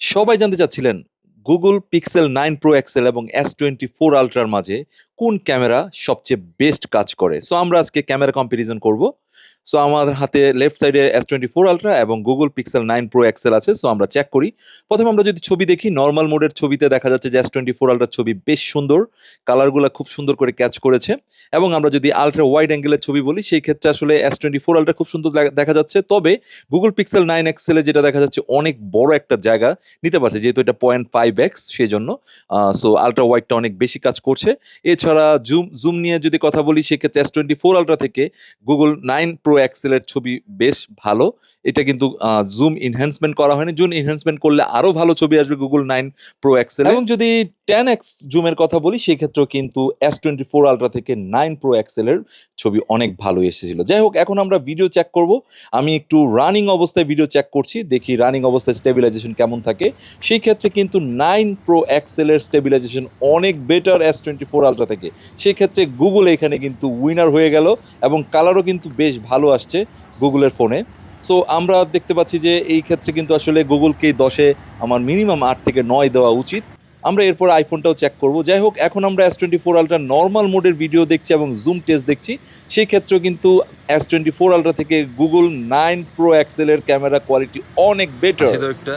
সবাই জানতে চাচ্ছিলেন Google Pixel nine Pro XL এবং এস টোয়েন্টি ফোর আলট্রার মাঝে কোন ক্যামেরা সবচেয়ে বেস্ট কাজ করে? সো আমরা আজকে ক্যামেরা কম্পারিজন করব। সো আমার হাতে লেফট সাইডে এস টোয়েন্টি ফোর আলট্রা এবং Google Pixel nine Pro XL আছে। সো আমরা চেক করি। প্রথমে আমরা যদি ছবি দেখি নর্মাল মোডের ছবিতে দেখা যাচ্ছে যে এস টোয়েন্টি ফোর আলট্রার ছবি বেশ সুন্দর। কালারগুলো খুব সুন্দর করে ক্যাচ করেছে। এবং আমরা যদি আলট্রা ওয়াইড অ্যাঙ্গেলের ছবি বলি, সেই ক্ষেত্রে আসলে এস টোয়েন্টি ফোর আলট্রা খুব সুন্দর দেখা যাচ্ছে। তবে গুগল পিক্সেল নাইন এক্সেলে যেটা দেখা যাচ্ছে, অনেক বড় একটা জায়গা নিতে পারছে। যেহেতু এটা পয়েন্ট ফাইভ এক্স সেই জন্য সো আলট্রা ওয়াইডটা অনেক বেশি কাজ করছে। এছাড়া জুম জুম নিয়ে যদি কথা বলি, সেক্ষেত্রে এস টোয়েন্টি ফোর আলট্রা থেকে গুগল নাইন প্রো অ্যাক্সেলের ছবি বেশ ভালো। এটা কিন্তু জুম ইনহ্যান্সমেন্ট করা হয়নি। জুম ইনহ্যান্সমেন্ট করলে আরও ভালো ছবি আসবে গুগল নাইন প্রো অ্যাক্সেল এবং যদি টেন এক্স জুমের কথা বলি সেই ক্ষেত্রেও কিন্তু এস টোয়েন্টি ফোর আলট্রা থেকে নাইন প্রো এক্সেলের ছবি অনেক ভালো এসেছিল। যাই হোক, এখন আমরা ভিডিও চেক করব। আমি একটু রানিং অবস্থায় ভিডিও চেক করছি, দেখি রানিং অবস্থায় স্টেবিলাইজেশন কেমন থাকে। সেই ক্ষেত্রে কিন্তু নাইন প্রো এক্সেলের স্টেবিলাইজেশন অনেক better S twenty four Ultra থেকে। সেই ক্ষেত্রে গুগল এখানে কিন্তু উইনার হয়ে গেল এবং কালারও কিন্তু বেশ ভালো আসছে গুগলের ফোনে সো আমরা দেখতে পাচ্ছি যে এই ক্ষেত্রে কিন্তু আসলে গুগলকে দশে, আমার মিনিমাম আট থেকে নয় দেওয়া উচিত। আমরা এরপর আইফোনটাও চেক করব। যাই হোক, এখন আমরা S twenty four Ultra normal মোডের ভিডিও দেখছি এবং জুম টেস্ট দেখছি। সেই ক্ষেত্রেও কিন্তু এস টোয়েন্টি ফোর আলট্রা থেকে গুগল নাইন প্রো এক্সেলের ক্যামেরা কোয়ালিটি অনেক বেটার একটা